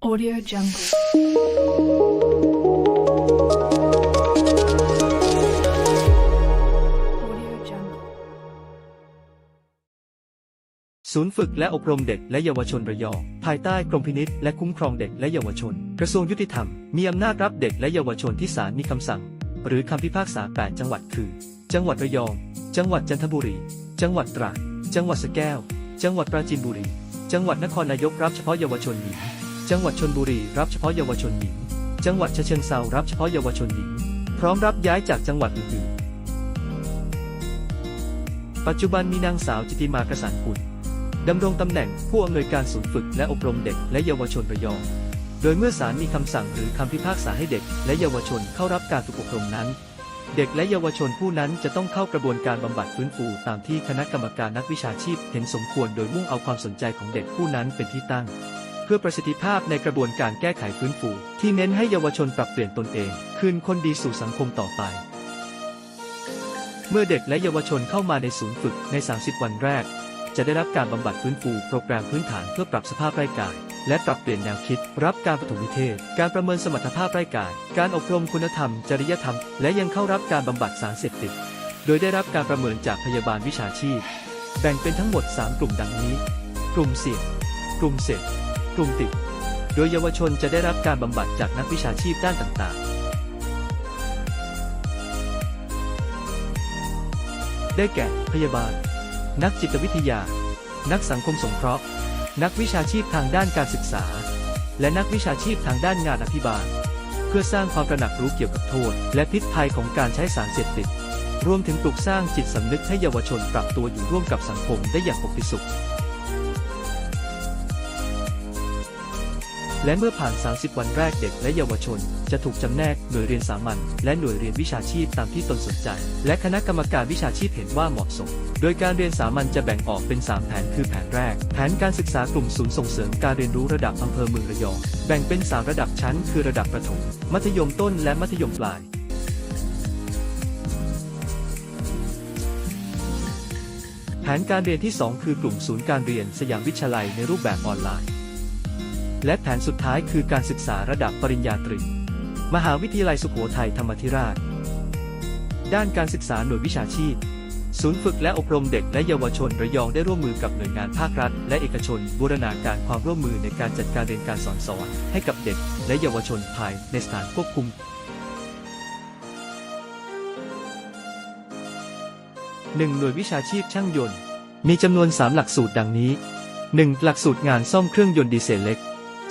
Audio Jungle. ศูนย์ฝึกและอบรมเด็กและเยาวชนระยอง ภายใต้กรมพินิษและคุ้มครองเด็กและเยาวชน กระทรวงยุติธรรม มีอำนาจรับเด็กและเยาวชนที่ศาลมีคำสั่ง หรือคำพิพากษา 8 จังหวัดคือ จังหวัดระยอง จังหวัดจันทบุรี จังหวัดตราดจังหวัดสแก้ว จังหวัดปราจีนบุรี จังหวัดนครนายกรับเฉพาะเยาวชนหญิง จังหวัดชนบุรีรับเฉพาะเยาวชนหญิง จังหวัดฉะเชิงเทรารับเฉพาะเยาวชนหญิง พร้อมรับย้ายจากจังหวัดอื่นๆ ปัจจุบันมีนางสาวจิติมากระสานกุลดำรงตำแหน่งผู้อำนวยการศูนย์ฝึกและอบรมเด็กและเยาวชนระยอง โดยเมื่อศาลมีคำสั่งหรือคำพิพากษาให้เด็กและเยาวชนเข้ารับการฝึกอบรมนั้น เด็กและเยาวชนผู้นั้นจะต้องเข้ากระบวนการบำบัดฟื้นฟูตามที่คณะกรรมการนักวิชาชีพเห็นสมควรโดยมุ่งเอาความสนใจของเด็กผู้นั้นเป็นที่ตั้ง พื่อประสิทธิภาพในกระบวนการแก้ไขฟื้นฟู ที่เน้นให้เยาวชนปรับเปลี่ยนตนเอง คืนคนดีสู่สังคมต่อไป เมื่อเด็กและเยาวชนเข้ามาในศูนย์ฝึกใน 30 วันแรก จะได้รับการบำบัดฟื้นฟูโปรแกรมพื้นฐานเพื่อปรับสภาพร่างกายและปรับเปลี่ยนแนวคิด รับการปฐมนิเทศ การประเมินสมรรถภาพร่างกาย การอบรมคุณธรรม จริยธรรม และยังเข้ารับการบำบัดสารเสพติด โดยได้รับการประเมินจากพยาบาลวิชาชีพ แบ่งเป็นทั้งหมด 3 กลุ่มดังนี้ กลุ่มเสี่ยง กลุ่มเสพ กลุ่มติด โดยเยาวชนจะได้รับการบำบัดจากนักวิชาชีพด้านต่างๆ ได้แก่ พยาบาล นักจิตวิทยา นักสังคมสงเคราะห์ นักวิชาชีพทางด้านการศึกษา และนักวิชาชีพทางด้านงานอภิบาล เพื่อสร้างความตระหนักรู้เกี่ยวกับโทษ และพิษภัยของการใช้สารเสพติด รวมถึงปลุกสร้างจิตสำนึกให้เยาวชนปรับตัวอยู่ร่วมกับสังคมได้อย่างปกติสุข และเมื่อผ่าน 30 วันแรกเด็กและเยาวชน จะถูกจำแนกหน่วยเรียนสามัญและหน่วยเรียนวิชาชีพตามที่ตนสนใจ และคณะกรรมการวิชาชีพเห็นว่าเหมาะสม โดยการเรียนสามัญจะแบ่งออกเป็น 3 แผนคือแผนแรก แผนการศึกษากลุ่มศูนย์ส่งเสริมการเรียนรู้ระดับอำเภอเมืองระยอง แบ่งเป็น 3 ระดับชั้น คือระดับประถม มัธยมต้นและมัธยมปลายแผนการเรียนที่ 2 คือกลุ่มศูนย์การเรียนสยามวิทยาลัยในรูปแบบออนไลน์ และแผนสุดท้ายคือการศึกษาระดับปริญญาตรี มหาวิทยาลัยสุโขทัยธรรมธิราช ด้านการศึกษาหน่วยวิชาชีพ ศูนย์ฝึกและอบรมเด็กและเยาวชนระยองได้ร่วมมือกับหน่วยงานภาครัฐ และเอกชน บูรณาการความร่วมมือในการจัดการเรียนการสอนสอน ให้กับเด็ก และเยาวชนภายในสถานควบคุมหนึ่งหน่วยวิชาชีพช่างยนต์ มีจำนวน 3 หลักสูตรดังนี้ 1. หลักสูตรงานซ่อมเครื่องยนต์ดีเซลเล็ก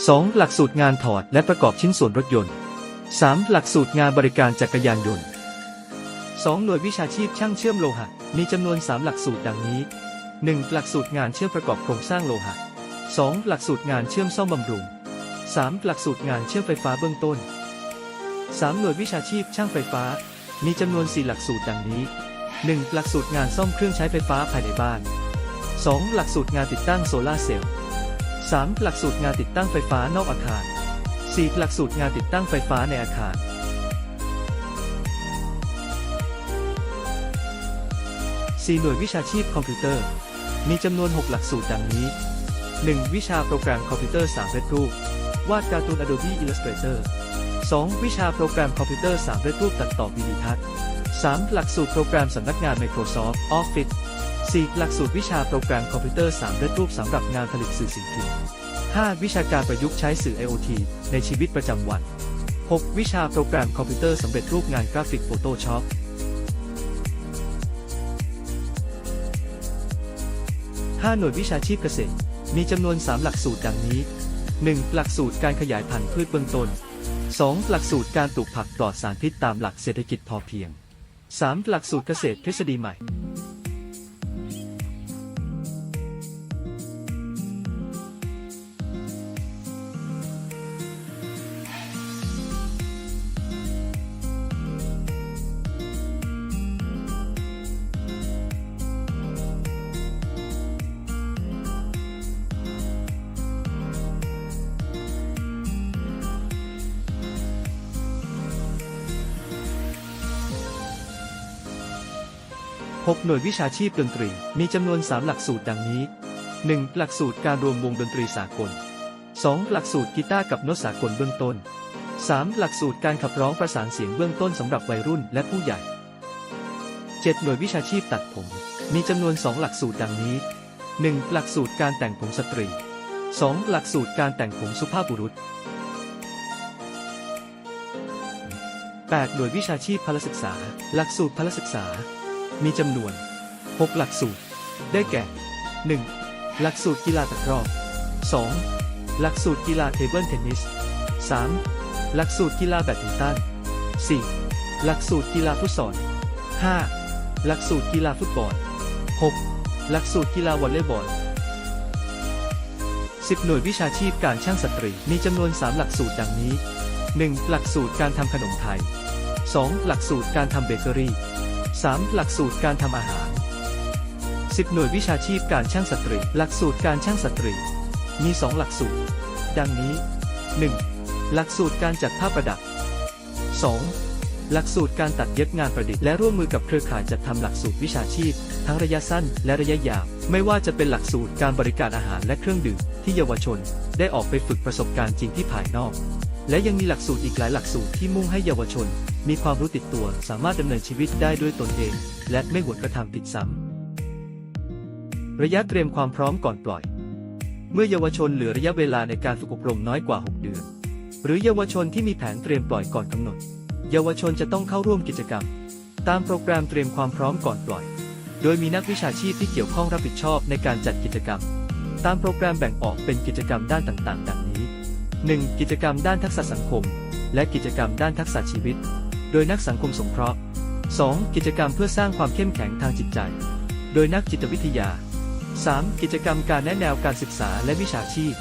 2. หลักสูตรงานถอดและประกอบชิ้นส่วนรถยนต์ 3. หลักสูตรงานบริการจักรยานยนต์ 2. หน่วยวิชาชีพช่างเชื่อมโลหะ มีจำนวน 3 หลักสูตรดังนี้ 1. หลักสูตรงานเชื่อมประกอบโครงสร้างโลหะ 2. หลักสูตรงานเชื่อมซ่อมบำรุง 3. หลักสูตรงานเชื่อมไฟฟ้าเบื้องต้น 3. หน่วยวิชาชีพช่างไฟฟ้า มีจำนวน 4 หลักสูตรดังนี้ 1. หลักสูตรงานซ่อมเครื่องใช้ไฟฟ้าภายในบ้าน 2. หลักสูตรงานติดตั้งโซลาเซลล์ 3. หลักสูตรงานติดตั้งไฟฟ้านอกอาคาร 4. หลักสูตรงานติดตั้งไฟฟ้าในอาคาร 4. หน่วยวิชาชีพคอมพิวเตอร์ มีจำนวน 6 หลักสูตรดังนี้ 1. วิชาโปรแกรมคอมพิวเตอร์3เรดรูปวาดการ์ตูน Adobe Illustrator 2. วิชาโปรแกรมคอมพิวเตอร์3เรดรูปตัดต่อวิดีทัศน์ 3. หลักสูตรโปรแกรมสำนักงาน Microsoft Office 4. หลักสูตรวิชาโปรแกรมคอมพิวเตอร์3เรดรูปสำหรับงานผลิตสื่อสิ่งพิมพ์ 5. วิชาการประยุกต์ใช้สื่อ IoT ในชีวิตประจำวัน 6. วิชาโปรแกรมคอมพิวเตอร์สำเร็จรูปงานกราฟิก Photoshop 5 หน่วยวิชาชีพเกษตร มีจำนวน 3 หลักสูตรดังนี้ 1. หลักสูตรการขยายพันธุ์พืชเบื้องต้น 2. หลักสูตรการปลูกผักปลอดสารพิษตามหลักเศรษฐกิจพอเพียง 3. หลักสูตรเกษตรทฤษฎีใหม่ 6 หน่วยวิชาชีพดนตรี มีจำนวน 3 หลักสูตรดังนี้ 1. หลักสูตรการรวมวงดนตรีสากล 2. หลักสูตรกีตาร์กับโน้ตสากลเบื้องต้น 3. หลักสูตรการขับร้องประสานเสียงเบื้องต้นสำหรับวัยรุ่นและผู้ใหญ่ 7. หน่วยวิชาชีพตัดผม มีจำนวน 2 หลักสูตรดังนี้ 1. หลักสูตรการแต่งผมสตรี 2. หลักสูตรการแต่งผมสุภาพบุรุษ 8. หน่วยวิชาชีพพลศึกษา หลักสูตรพลศึกษา มีจำนวน 6 หลักสูตร ได้แก่ 1. หลักสูตรกีฬาตะกร้อ 2. หลักสูตรกีฬาเทเบิลเทนนิส 3. หลักสูตรกีฬาแบดมินตัน 4. หลักสูตรกีฬาฟุตซอล 5. หลักสูตรกีฬาฟุตบอล 6. หลักสูตรกีฬาวอลเลย์บอล 10 หน่วยวิชาชีพการช่างสตรี มีจำนวน 3 หลักสูตรดังนี้ 1. หลักสูตรการทำขนมไทย 2. หลักสูตรการทำเบเกอรี่ 3. หลักสูตรการทำอาหาร 10 หน่วยวิชาชีพการช่างสตรี หลักสูตรการช่างสตรี มี 2 หลักสูตร ดังนี้ 1. หลักสูตรการจัดผ้าประดับ 2. หลักสูตรการตัดเย็บงานประดิษฐ์และร่วมมือกับเครือข่ายจัดทำหลักสูตรวิชาชีพ ทั้งระยะสั้นและระยะยาว ไม่ว่าจะเป็นหลักสูตรการบริการอาหารและเครื่องดื่มที่เยาวชน ได้ออกไปฝึกประสบการณ์จริงที่ภายนอก และยังมีหลักสูตรอีกหลายหลักสูตรที่มุ่งให้เยาวชน มีความรู้ติดตัวสามารถดำเนินชีวิตได้ด้วยตนเอง และไม่หวนกระทำผิดซ้ำ ระยะเตรียมความพร้อมก่อนปล่อย เมื่อเยาวชนเหลือระยะเวลาในการฝึกอบรมน้อยกว่า 6 เดือน หรือเยาวชนที่มีแผนเตรียมปล่อยก่อนกำหนด เยาวชนจะต้องเข้าร่วมกิจกรรม ตามโปรแกรมเตรียมความพร้อมก่อนปล่อย โดยมีนักวิชาชีพที่เกี่ยวข้องรับผิดชอบในการจัดกิจกรรม ตามโปรแกรมแบ่งออกเป็นกิจกรรมด้านต่างๆ ดังนี้ 1. กิจกรรมด้านทักษะสังคม และกิจกรรมด้านทักษะชีวิต โดยนักสังคมสงเคราะห์ 2. กิจกรรมเพื่อสร้างความเข้มแข็งทางจิตใจ โดยนักจิตวิทยา 3. กิจกรรมการแนะแนวการศึกษาและวิชาชีพ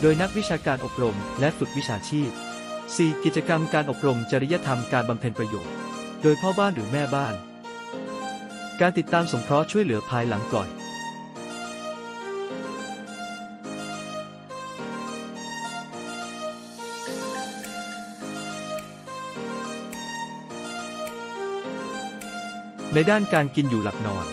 โดยนักวิชาการอบรมและฝึกวิชาชีพ 4. กิจกรรมการอบรมจริยธรรมการบำเพ็ญประโยชน์ โดยพ่อบ้านหรือแม่บ้าน การติดตามสงเคราะห์ช่วยเหลือภายหลังปล่อย ในด้านการกินอยู่หลับนอน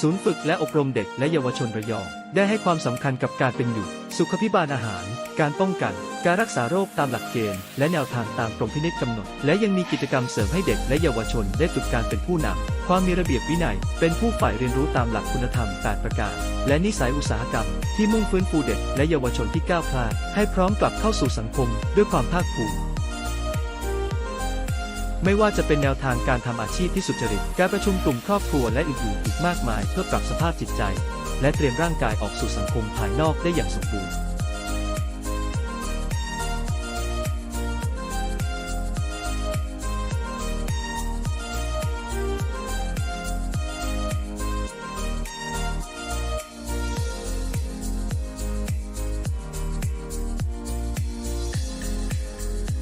ศูนย์ฝึกและอบรมเด็กและเยาวชนระยอง ได้ให้ความสำคัญกับการเป็นอยู่ สุขพิบาลอาหาร การป้องกัน การรักษาโรคตามหลักเกณฑ์ และแนวทางตามกรมพินิจกำหนด และยังมีกิจกรรมเสริมให้เด็กและเยาวชนได้ฝึกการเป็นผู้นำความมีระเบียบวินัย เป็นผู้ฝ่ายเรียนรู้ตามหลักคุณธรรม8ประการ และนิสัยอุตสาหกรรม ที่มุ่งฟื้นฟูเด็กและเยาวชนที่ก้าวพลาดให้พร้อมกลับเข้าสู่สังคม ด้วยความภาคภูมิ ไม่ว่าจะเป็นแนวทางการทำอาชีพที่สุจริต การประชุมกลุ่มครอบครัวและอื่นๆอีกมากมายเพื่อปรับสภาพจิตใจ และเตรียมร่างกายออกสู่สังคมภายนอกได้อย่างสมบูรณ์